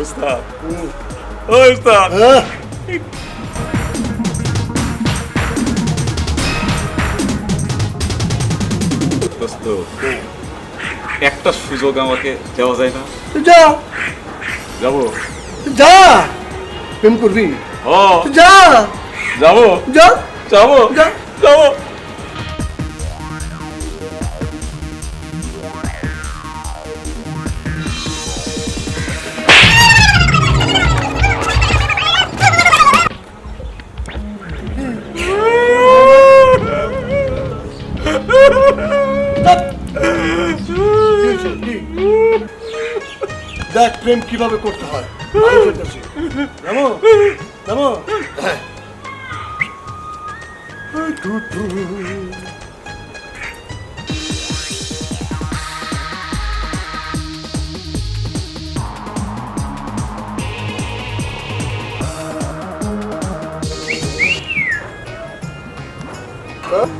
উস্তাদ ও উস্তাদ হ্যাঁ দোস্ত একটা সুযোগ আমাকে দেওয়া যায় না। যা। যাব। যা। প্রেম করবি? ও যা। যাব। যা। যাব। যা। যাব। দেখ প্রেম কীভাবে করতে হয়?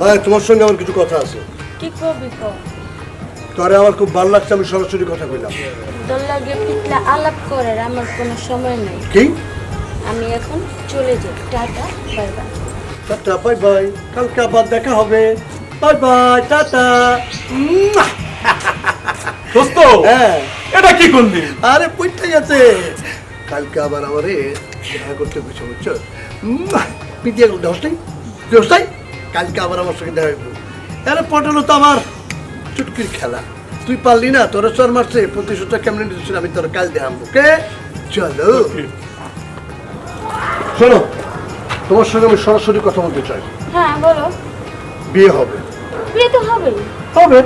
হ্যাঁ তোমার সঙ্গে আমার কিছু কথা আছে। কি কবি তোরে আমার খুব ভালো লাগছে আমি সরাসরি কথা কইলাম। তোর লাগে পিতলা আলাপ করার আমার কোনো সময় নেই। কি? আমি এখন চলে যাই। Tata bye bye. Tata bye bye. কালকে আবার দেখা হবে। Bye bye tata. মুয়া! দোস্ত হ্যাঁ। এটা কি করলি আরে পইতে গেছে কালকে আবার আমারে দেখা করতে গেছে বুঝছ মুয়া! পিটিয়ে দশটাই দশটাই কালকে আবার আমার সঙ্গে দেখা করব আরে পটানো তো আমার। চুটকির খেলা। তুই পারলি না তোর চর মারছে প্রতিশোধটা কেমন নিতেছিল আমি তোর কাল দেখাম ওকে? চলো। শোনো তোমার সঙ্গে আমি সরাসরি কথা বলতে চাই। হ্যাঁ বলো। বিয়ে হবে। বিয়ে তো হবেই। হবে।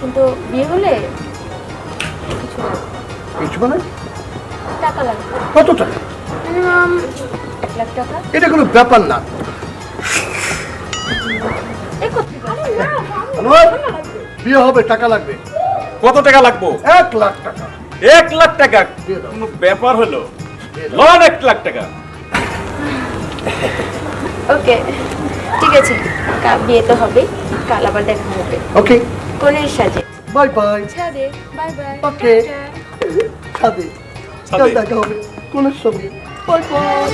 কিন্তু বিয়ে হলে কিছু কিছু মানে? টাকা লাগবে। কত টাকা? লাখ টাকা। এটা কোনো ব্যাপার না। পারি আনোয়ার, বিয়ে হবে টাকা লাগবে। কত টাকা লাগবো? এক লাখ টাকা। এক লাখ টাকা? কোনো ব্যাপার হলো? লন এক লাখ টাকা। ওকে ঠিক আছে। কাল বিয়ে তো হবে কাল আবার দেখা হবে। ওকে। কোনের সাজে। Bye bye. ছাদে বাই বাই Okay. ছাদে। ছাদে। দেখা হবে কোনের সঙ্গে। Bye bye.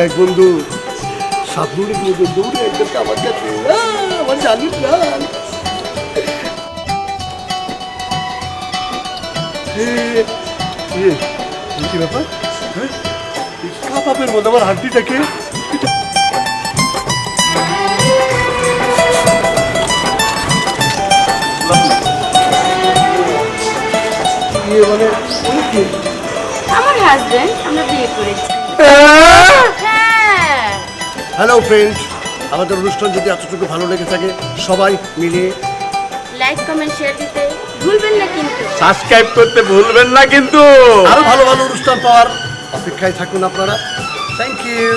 দেখ বন্ধু সাবনুরে কিন্তু দৌড়ে একদম আমার কাছে আমার জানিস না কি ব্যাপার? হ্যাঁ? মধ্যে আমার হাড্ডিটাকে আমার হাজবেন্ড আমরা বিয়ে করেছি। হ্যাঁ হ্যালো ফ্রেন্ড আমাদের অনুষ্ঠান যদি এতটুকু ভালো লেগে থাকে সবাই মিলে লাইক কমেন্ট শেয়ার দিতে ভুলবেন না কিন্তু। সাবস্ক্রাইব করতে ভুলবেন না কিন্তু। আরও ভালো ভালো অনুষ্ঠান পাওয়ার অপেক্ষায় থাকুন আপনারা। Thank you